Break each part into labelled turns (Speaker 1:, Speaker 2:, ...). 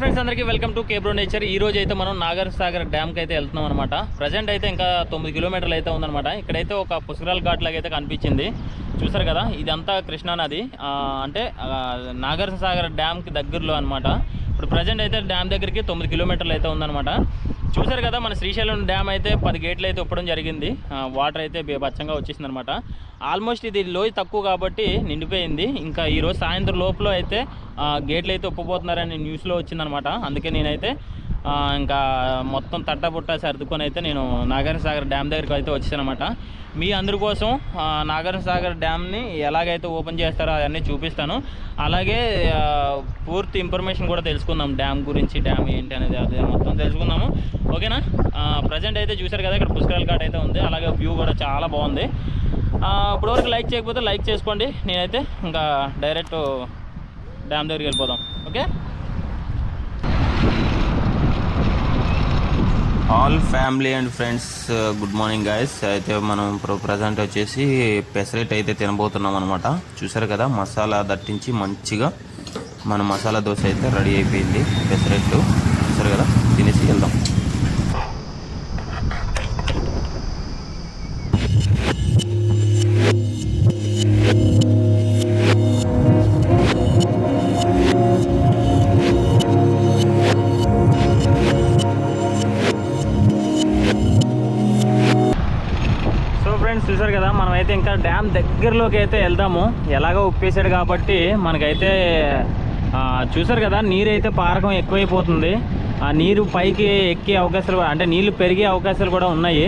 Speaker 1: Friends అందరికీ welcome to కేబ్రో nature. ఈ రోజు అయితే మనం నాగర్ సాగర్ డ్యామ్కి అయితే వెళ్తున్నాం అనమాట ప్రజెంట్ అయితే ఇంకా తొమ్మిది కిలోమీటర్లు అయితే ఉందన్నమాట. ఇక్కడైతే ఒక పుష్కరాల ఘాట్ లాగా అయితే కనిపించింది. చూసారు కదా ఇదంతా కృష్ణా నది. అంటే నాగర్ సాగర్ డ్యామ్కి దగ్గరలో అనమాట ఇప్పుడు ప్రజెంట్ అయితే డ్యామ్ దగ్గరికి తొమ్మిది కిలోమీటర్లు అయితే ఉందన్నమాట. చూసారు కదా మన శ్రీశైలం డ్యామ్ అయితే పది గేట్లు అయితే ఉప్పడం జరిగింది. వాటర్ అయితే బచ్చంగా వచ్చేసింది అనమాట ఆల్మోస్ట్ ఇది లోయ తక్కువ కాబట్టి నిండిపోయింది. ఇంకా ఈరోజు సాయంత్రం లోపల అయితే గేట్లు అయితే ఉప్పపోతున్నారని న్యూస్లో వచ్చిందనమాట అందుకే నేనైతే ఇంకా మొత్తం తట్టబుట్ట సర్దుకొని అయితే నేను నాగార్జునసాగర్ డ్యామ్ దగ్గరికి అయితే వచ్చానమాట మీ అందరి కోసం నాగార్జునసాగర్ సాగర్ డ్యామ్ని ఎలాగైతే ఓపెన్ చేస్తారో అవన్నీ చూపిస్తాను. అలాగే పూర్తి ఇన్ఫర్మేషన్ కూడా తెలుసుకుందాం డ్యామ్ గురించి డ్యామ్ ఏంటి అనేది అది మొత్తం తెలుసుకుందాము. ఓకేనా? ప్రజెంట్ అయితే చూశారు కదా ఇక్కడ పుష్కరాల ఘాట్ అయితే ఉంది. అలాగే వ్యూ కూడా చాలా బాగుంది. ఇప్పటివరకు లైక్ చేయకపోతే లైక్ చేసుకోండి. నేనైతే ఇంకా డైరెక్ట్ డ్యామ్ దగ్గరికి వెళ్ళిపోదాం. Okay? All family and friends good morning guys అయితే మనం ఇప్పుడు ప్రజెంట్ వచ్చేసి పెసరెట్ అయితే తినబోతున్నాం అనమాట చూసారు కదా మసాలా దట్టించి మంచిగా మన మసాలా దోశ అయితే రెడీ అయిపోయింది పెసరెట్టు. చూసారు కదా తినేసి వెళ్దాం. దగ్గరలోకి అయితే వెళ్దాము. ఎలాగో ఉప్పేసాడు కాబట్టి మనకైతే చూసారు కదా నీరైతే పారకం ఎక్కువైపోతుంది. ఆ నీరు పైకి ఎక్కే అవకాశాలు కూడా- అంటే నీళ్ళు పెరిగే అవకాశాలు కూడా ఉన్నాయి.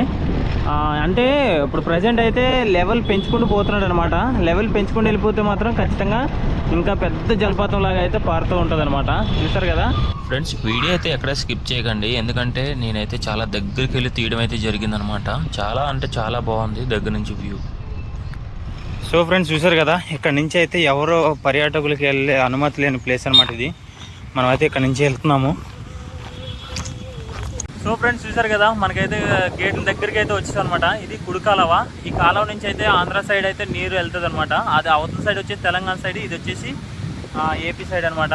Speaker 1: అంటే ఇప్పుడు ప్రజెంట్ అయితే లెవెల్ పెంచుకుంటూ పోతున్నాడు అనమాట లెవెల్ పెంచుకుంటూ వెళ్ళిపోతే మాత్రం ఖచ్చితంగా ఇంకా పెద్ద జలపాతం లాగా అయితే పారుతూ ఉంటుంది అనమాట చూసారు కదా? ఫ్రెండ్స్ వీడియో అయితే ఎక్కడ స్కిప్ చేయకండి. ఎందుకంటే నేనైతే చాలా దగ్గరికి వెళ్ళి తీయడం అయితే జరిగిందనమాట చాలా అంటే చాలా బాగుంది దగ్గర నుంచి వ్యూ సో ఫ్రెండ్స్ చూసారు కదా ఇక్కడ నుంచి అయితే ఎవరో పర్యాటకులకి వెళ్ళే అనుమతి లేని ప్లేస్ అనమాట ఇది. మనం అయితే ఇక్కడ నుంచి వెళ్తున్నాము. సో ఫ్రెండ్స్ చూసారు కదా మనకైతే గేట్ దగ్గరికి అయితే వచ్చేసాం అనమాట ఇది కుడి కాలవ ఈ కాలువ నుంచి అయితే ఆంధ్ర సైడ్ అయితే నీరు వెళ్తుంది అనమాట అది అవతల సైడ్ వచ్చేసి తెలంగాణ సైడ్ ఇది వచ్చేసి ఏపీ సైడ్ అనమాట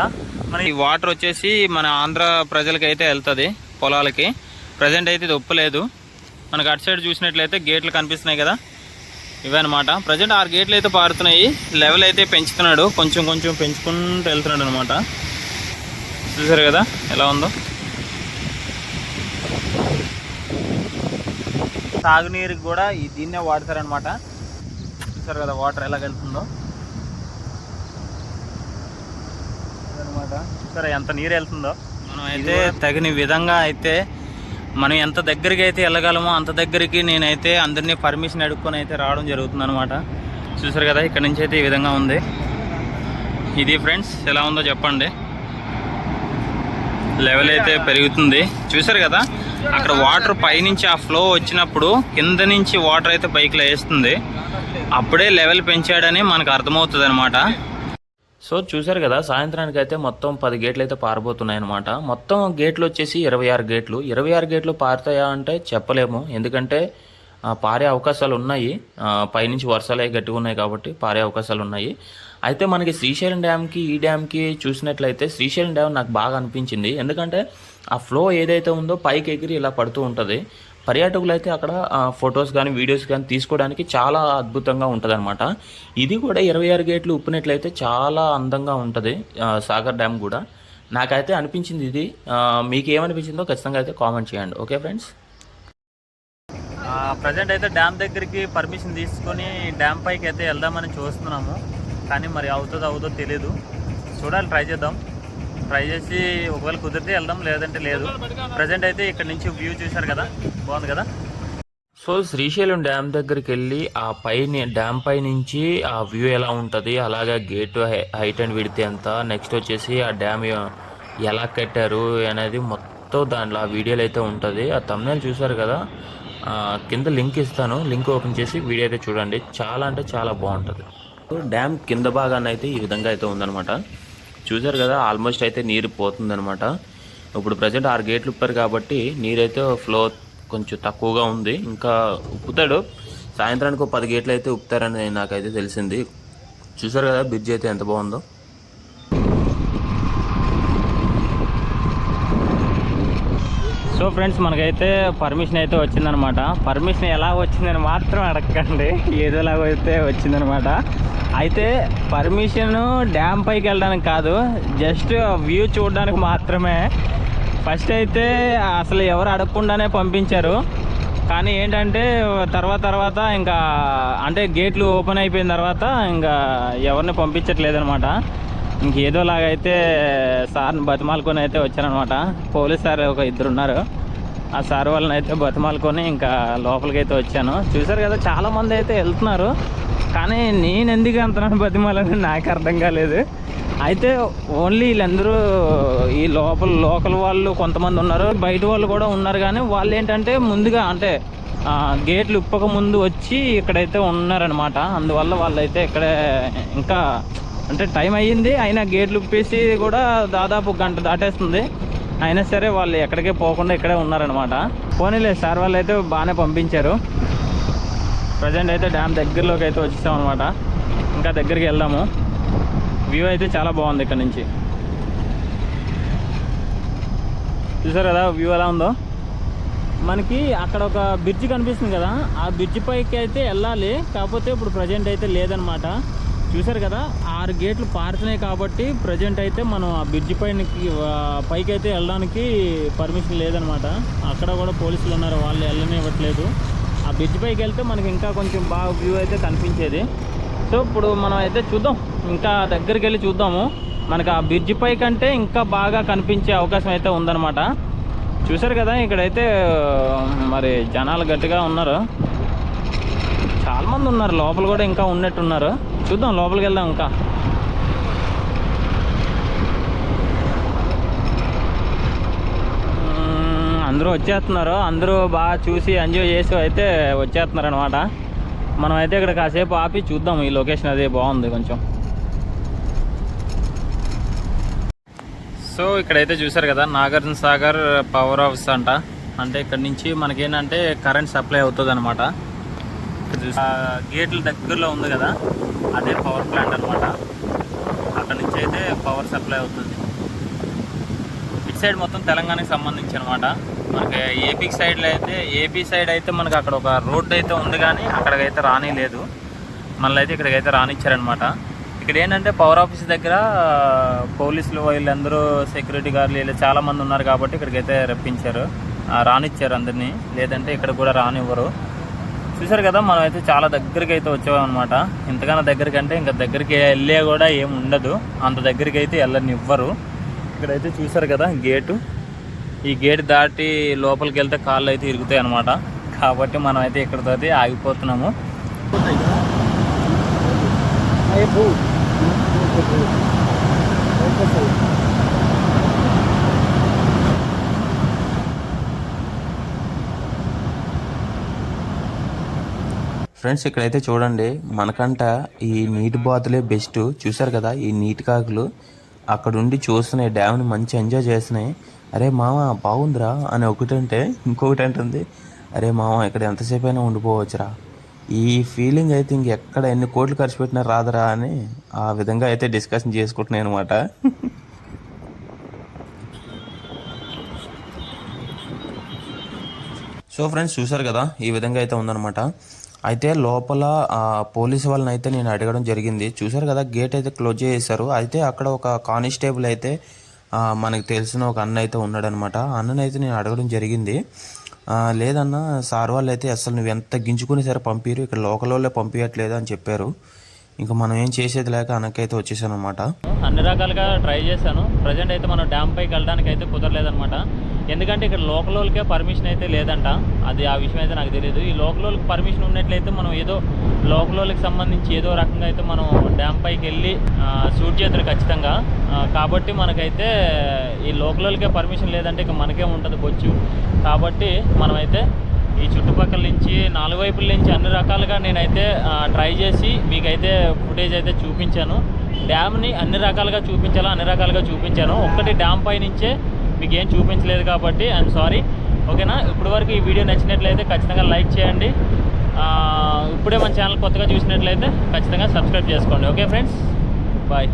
Speaker 1: మన ఈ వాటర్ వచ్చేసి మన ఆంధ్ర ప్రజలకి అయితే వెళ్తుంది పొలాలకి. ప్రజెంట్ అయితే ఇది ఒప్పలేదు. మనకు అటు సైడ్ చూసినట్లయితే గేట్లు కనిపిస్తున్నాయి కదా. ఇవే అనమాట ప్రజెంట్ ఆరు గేట్లు అయితే పారుతున్నాయి. లెవెల్ అయితే పెంచుతున్నాడు. కొంచెం కొంచెం పెంచుకుంటూ వెళ్తున్నాడు అనమాట చూసారు కదా ఎలా ఉందో. తాగునీరుకి కూడా ఈ దీన్నే వాడతారనమాట చూసారు కదా వాటర్ ఎలా వెళ్తుందో అనమాట చూసారా ఎంత నీరు వెళ్తుందో. మనం అయితే తగిన విధంగా అయితే మనం ఎంత దగ్గరికి అయితే వెళ్ళగలమో అంత దగ్గరికి నేనైతే అందరినీ పర్మిషన్ అడుక్కొని అయితే రావడం జరుగుతుంది అనమాట చూసారు కదా ఇక్కడ నుంచి అయితే ఈ విధంగా ఉంది. ఇది ఫ్రెండ్స్ ఎలా ఉందో చెప్పండి. లెవెల్ అయితే పెరుగుతుంది. చూసారు కదా అక్కడ వాటర్ పైనుంచి ఆ ఫ్లో వచ్చినప్పుడు కింద నుంచి వాటర్ అయితే పైకి లేస్తుంది. అప్పుడే లెవెల్ పెంచాడని మనకు అర్థమవుతుంది అనమాట సో చూసారు కదా సాయంత్రానికి అయితే మొత్తం పది గేట్లు అయితే పారబోతున్నాయి అనమాట మొత్తం గేట్లు వచ్చేసి ఇరవై ఆరు గేట్లు. ఇరవై ఆరు గేట్లు పారుతాయా అంటే చెప్పలేము. ఎందుకంటే పారే అవకాశాలు ఉన్నాయి. పైనుంచి వర్షాలు అవి గట్టిగా ఉన్నాయి కాబట్టి పారే అవకాశాలు ఉన్నాయి. అయితే మనకి శ్రీశైలం డ్యామ్కి ఈ డ్యామ్కి చూసినట్లయితే శ్రీశైలం డ్యామ్ నాకు బాగా అనిపించింది. ఎందుకంటే ఆ ఫ్లో ఏదైతే ఉందో పైకి ఎగిరి ఇలా పడుతూ ఉంటుంది. పర్యాటకులు అయితే అక్కడ ఫొటోస్ కానీ వీడియోస్ కానీ తీసుకోవడానికి చాలా అద్భుతంగా ఉంటుంది ఇది కూడా ఇరవై ఆరు గేట్లు ఉప్పినట్లయితే చాలా అందంగా ఉంటుంది సాగర్ డ్యామ్ కూడా. నాకైతే అనిపించింది ఇది. మీకు ఏమనిపించిందో ఖచ్చితంగా అయితే కామెంట్ చేయండి. Okay friends? ప్రజెంట్ అయితే డ్యామ్ దగ్గరికి పర్మిషన్ తీసుకొని డ్యామ్ పైకి అయితే వెళ్దామని చూస్తున్నాము. కానీ మరి అవుతుందో అవుతుందో తెలియదు చూడాలి ట్రై చేద్దాం. ట్రై చేసి ఒకవేళ కుదిరితే వెళ్దాం లేదంటే లేదు. ప్రజెంట్ అయితే ఇక్కడ నుంచి వ్యూ చూశారు కదా? బాగుంది కదా? సో శ్రీశైలం డ్యామ్ దగ్గరికి వెళ్ళి ఆ పైన డ్యామ్ పై నుంచి ఆ వ్యూ ఎలా ఉంటుంది అలాగే గేట్ హైట్ అండ్ విడితే ఎంత? నెక్స్ట్ వచ్చేసి ఆ డ్యామ్ ఎలా కట్టారు అనేది మొత్తం దాంట్లో ఆ వీడియోలు అయితే ఉంటుంది. ఆ తమ్నేల్ చూసారు కదా? కింద లింక్ ఇస్తాను. లింక్ ఓపెన్ చేసి వీడియో అయితే చూడండి. చాలా అంటే చాలా బాగుంటుంది. డ్యామ్ కింద భాగాన్ని అయితే ఈ విధంగా అయితే ఉందన్నమాట. చూసారు కదా ఆల్మోస్ట్ అయితే నీరు పోతుందనమాట ఇప్పుడు ప్రజెంట్ ఆరు గేట్లు ఉప్పారు కాబట్టి నీరైతే ఫ్లో కొంచెం తక్కువగా ఉంది. ఇంకా ఉప్పుతాడు. సాయంత్రానికి ఒక పది గేట్లు అయితే ఉప్పుతారని నాకైతే తెలిసింది. చూసారు కదా బ్రిడ్జ్ అయితే ఎంత బాగుందో. సో ఫ్రెండ్స్ మనకైతే పర్మిషన్ అయితే వచ్చిందనమాట పర్మిషన్ ఎలా వచ్చిందని మాత్రం అడగండి ఏదోలాగా అయితే వచ్చిందనమాట అయితే పర్మిషన్ డ్యామ్ పైకి వెళ్ళడానికి కాదు జస్ట్ వ్యూ చూడడానికి మాత్రమే. ఫస్ట్ అయితే అసలు ఎవరు అడగకుండానే పంపించారు. కానీ ఏంటంటే తర్వాత తర్వాత ఇంకా అంటే గేట్లు ఓపెన్ అయిపోయిన తర్వాత ఇంకా ఎవరిని పంపించట్లేదనమాట ఇంకేదోలాగైతే సార్ని బతిమాలుకొని అయితే వచ్చారనమాట పోలీస్ సార్ ఒక ఇద్దరు ఉన్నారు ఆ సార్ వాళ్ళని అయితే బతిమాలుకొని ఇంకా లోపలికి అయితే వచ్చాను. చూసారు కదా చాలా మంది అయితే వెళ్తున్నారు. కానీ నేను ఎందుకు అంతనాను బతిమాలని నాకు అర్థం కాలేదు. అయితే ఓన్లీ వీళ్ళందరూ ఈ లోపల లోకల్ వాళ్ళు కొంతమంది ఉన్నారు. బయట వాళ్ళు కూడా ఉన్నారు కానీ వాళ్ళు ఏంటంటే ముందుగా అంటే గేట్లు ఇప్పక ముందు వచ్చి ఇక్కడైతే ఉన్నారనమాట అందువల్ల వాళ్ళైతే ఇక్కడే ఇంకా అంటే టైం అయ్యింది. అయినా గేట్లు ఉప్పేసి కూడా దాదాపు గంట దాటేస్తుంది. అయినా సరే వాళ్ళు ఎక్కడికే పోకుండా ఇక్కడే ఉన్నారనమాట పోనీలే సార్ వాళ్ళు అయితే బాగానే పంపించారు. ప్రజెంట్ అయితే డ్యామ్ దగ్గరలోకి అయితే వచ్చేసాం అనమాట ఇంకా దగ్గరికి వెళ్దాము. వ్యూ అయితే చాలా బాగుంది ఇక్కడ నుంచి. చూసారు కదా వ్యూ ఎలా ఉందో? మనకి అక్కడ ఒక బ్రిడ్జ్ కనిపిస్తుంది కదా. ఆ బ్రిడ్జ్ పైకి అయితే వెళ్ళాలి. కాకపోతే ఇప్పుడు ప్రజెంట్ అయితే లేదనమాట చూసారు కదా ఆరు గేట్లు పారుతున్నాయి కాబట్టి ప్రజెంట్ అయితే మనం ఆ బ్రిడ్జ్ పైనకి పైకి అయితే వెళ్ళడానికి పర్మిషన్ లేదనమాట అక్కడ కూడా పోలీసులు ఉన్నారు వాళ్ళు వెళ్ళనివ్వట్లేదు. ఆ బ్రిడ్జ్ పైకి వెళ్తే మనకి ఇంకా కొంచెం బాగా వ్యూ అయితే కనిపించేది. సో ఇప్పుడు మనం అయితే చూద్దాం. ఇంకా దగ్గరికి వెళ్ళి చూద్దాము. మనకు ఆ బ్రిడ్జ్ పై కంటే ఇంకా బాగా కనిపించే అవకాశం అయితే ఉందన్నమాట. చూసారు కదా ఇక్కడైతే మరి జనాలు గట్టిగా ఉన్నారు. చాలామంది ఉన్నారు లోపల కూడా ఇంకా ఉన్నట్టున్నారు. చూద్దాం లోపలికి వెళ్దాం ఇంకా మ్మ్, అందరూ వచ్చేస్తున్నారు. అందరూ బాగా చూసి ఎంజాయ్ చేసి అయితే వచ్చేస్తున్నారు అనమాట మనం అయితే ఇక్కడ కాసేపు ఆపి చూద్దాం ఈ లొకేషన్ అది బాగుంది కొంచెం. సో ఇక్కడైతే చూసారు కదా నాగార్జున సాగర్ పవర్ హౌస్ అంట. అంటే ఇక్కడ నుంచి మనకేంటంటే కరెంట్ సప్లై అవుతుంది అనమాట గేట్ల దగ్గరలో ఉంది కదా అదే పవర్ ప్లాంట్ అనమాట అక్కడ నుంచి అయితే పవర్ సప్లై అవుతుంది. ఇటు సైడ్ మొత్తం తెలంగాణకి సంబంధించి అనమాట మనకి ఏపీ సైడ్లో అయితే ఏపీ సైడ్ అయితే మనకి అక్కడ ఒక రోడ్డు అయితే ఉంది కానీ అక్కడికైతే రాని లేదు. మళ్ళీ అయితే ఇక్కడికైతే రానిచ్చారనమాట ఇక్కడ ఏంటంటే పవర్ ఆఫీస్ దగ్గర పోలీసులు వీళ్ళందరూ సెక్యూరిటీ గార్డులు వీళ్ళు చాలా మంది ఉన్నారు కాబట్టి ఇక్కడికైతే రప్పించారు. రానిచ్చారు అందరినీ. లేదంటే ఇక్కడ కూడా రానివ్వరు. చూసారు కదా మనం అయితే చాలా దగ్గరికి అయితే వచ్చామన్నమాట. ఇంతకన్నా దగ్గరికి అంటే ఇంకా దగ్గరికి వెళ్ళే కూడా ఏమి ఉండదు. అంత దగ్గరికి అయితే వెళ్ళనివ్వరు. ఇక్కడైతే చూసారు కదా గేటు. ఈ గేట్ దాటి లోపలికి వెళ్తే కాళ్ళు అయితే ఇరుగుతాయి అనమాట కాబట్టి మనం అయితే ఇక్కడితో అయితే ఆగిపోతున్నాము.
Speaker 2: ఫ్రెండ్స్ ఇక్కడైతే చూడండి మనకంట ఈ నీటి బాతులే బెస్ట్. చూసారు కదా ఈ నీటి కాకులు. అక్కడ ఉండి చూస్తున్నాయి డ్యామ్ని మంచి ఎంజాయ్ చేస్తున్నాయి. అరే మామ బాగుందిరా అని ఒకటంటే ఇంకొకటి అంటుంది అరే మామ ఇక్కడ ఎంతసేపు అయినా ఉండిపోవచ్చురా. ఈ ఫీలింగ్ అయితే ఇంకెక్కడ ఎన్ని కోట్లు ఖర్చు పెట్టినా రాదురా అని ఆ విధంగా అయితే డిస్కషన్ చేసుకుంటున్నాయి అనమాట సో ఫ్రెండ్స్ చూసారు కదా ఈ విధంగా అయితే ఉందన్నమాట. అయితే లోపల పోలీస్ పోలీసు వాళ్ళని అయితే నేను అడగడం జరిగింది. చూసారు కదా గేట్ అయితే క్లోజ్ చేశారు అయితే అక్కడ ఒక కానిస్టేబుల్ అయితే మనకు తెలిసిన ఒక అన్న అయితే ఉన్నాడనమాట. అన్నని అయితే నేను అడగడం జరిగింది. లేదన్న లేదన్నా సార్ వాళ్ళు అయితే అసలు నువ్వు ఎంత గింజుకుని సరే పంపిరు ఇక్కడ లోకల్ వాళ్ళే పంపించట్లేదు అని చెప్పారు. ఇంకా మనం ఏం చేసేది లేక అనకైతే వచ్చేసాను అనమాట
Speaker 1: అన్ని రకాలుగా ట్రై చేశాను. ప్రజెంట్ అయితే మనం డ్యామ్ పైకి వెళ్ళడానికి అయితే కుదరలేదనమాట ఎందుకంటే ఇక్కడ లోకల్ వాళ్ళకే పర్మిషన్ అయితే లేదంట. అది ఆ విషయం అయితే నాకు తెలియదు ఈ లోకల్ వాళ్ళకి పర్మిషన్ ఉన్నట్లయితే మనం ఏదో లోకల్ వాళ్ళకి సంబంధించి ఏదో రకంగా అయితే మనం డ్యామ్ పైకి వెళ్ళి షూట్ చేద్దరు ఖచ్చితంగా. కాబట్టి మనకైతే ఈ లోకల్ వాళ్ళకే పర్మిషన్ లేదంటే ఇక మనకే ఉంటుంది బొచ్చు. కాబట్టి మనమైతే ఈ చుట్టుపక్కల నుంచి నాలుగు వైపుల నుంచి అన్ని రకాలుగా నేనైతే ట్రై చేసి మీకైతే ఫుటేజ్ అయితే చూపించాను. డ్యామ్ని అన్ని రకాలుగా చూపించాలో అన్ని రకాలుగా చూపించాను. ఒక్కటి డ్యామ్ పై నుంచే మీకు ఏం చూపించలేదు కాబట్టి ఐఎమ్ సారీ ఓకేనా? ఇప్పటివరకు ఈ వీడియో నచ్చినట్లయితే ఖచ్చితంగా లైక్ చేయండి. ఇప్పుడే మన ఛానల్ కొత్తగా చూసినట్లయితే ఖచ్చితంగా సబ్స్క్రైబ్ చేసుకోండి. Okay friends? బాయ్.